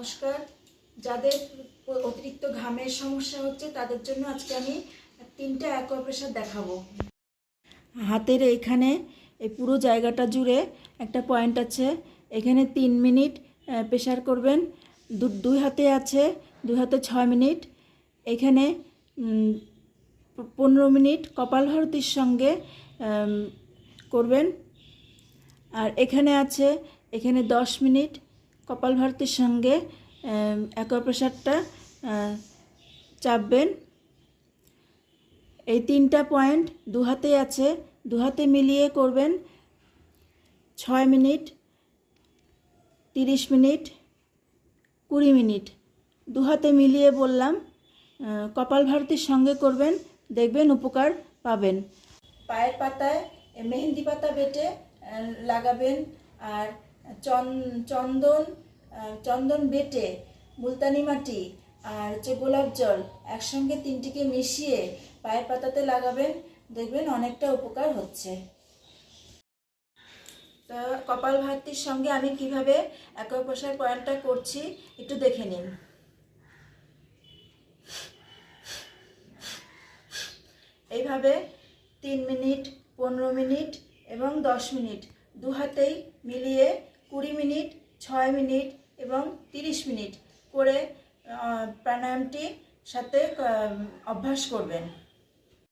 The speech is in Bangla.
নমস্কার। যাদের অতিরিক্ত ঘামের সমস্যা হচ্ছে, তাদের জন্য আজকে আমি তিনটা অ্যাকোপ্রেশার দেখাবো। হাতের এইখানে, এই পুরো জায়গাটা জুড়ে একটা পয়েন্ট আছে। এখানে তিন মিনিট প্রেশার করবেন। দুই হাতে আছে, দুই হাতে ছয় মিনিট। এখানে পনেরো মিনিট কপালভারতীর সঙ্গে করবেন। আর এখানে আছে, এখানে দশ মিনিট কপালভারতীর সঙ্গে অ্যাকোপ্রেশারটা চাপবেন। এই তিনটা পয়েন্ট দু হাতে আছে দু হাতে মিলিয়ে করবেন ছয় মিনিট, তিরিশ মিনিট, কুড়ি মিনিট। দু হাতে মিলিয়ে বললাম কপাল ভারতীর সঙ্গে করবেন, দেখবেন উপকার পাবেন। পায়ের পাতায় মেহেন্দি পাতা বেটে লাগাবেন, আর চন- চন্দন চন্দন বেটে, মুলতানি মাটি আর হচ্ছে গোলাপ জল একসঙ্গে তিনটিকে মিশিয়ে পায়ের পাতাতে লাগাবেন। দেখবেন অনেকটা উপকার হচ্ছে। তা কপাল ভারতীর সঙ্গে আমি কীভাবে অ্যাকোপ্রেশার পয়েন্টটা করছি একটু দেখে নিন। এইভাবে তিন মিনিট, পনেরো মিনিট এবং দশ মিনিট দু হাতেই মিলিয়ে কুড়ি মিনিট, ছয় মিনিট এবং তিরিশ মিনিট করে প্রাণায়ামটি সাথে অভ্যাস করবেন।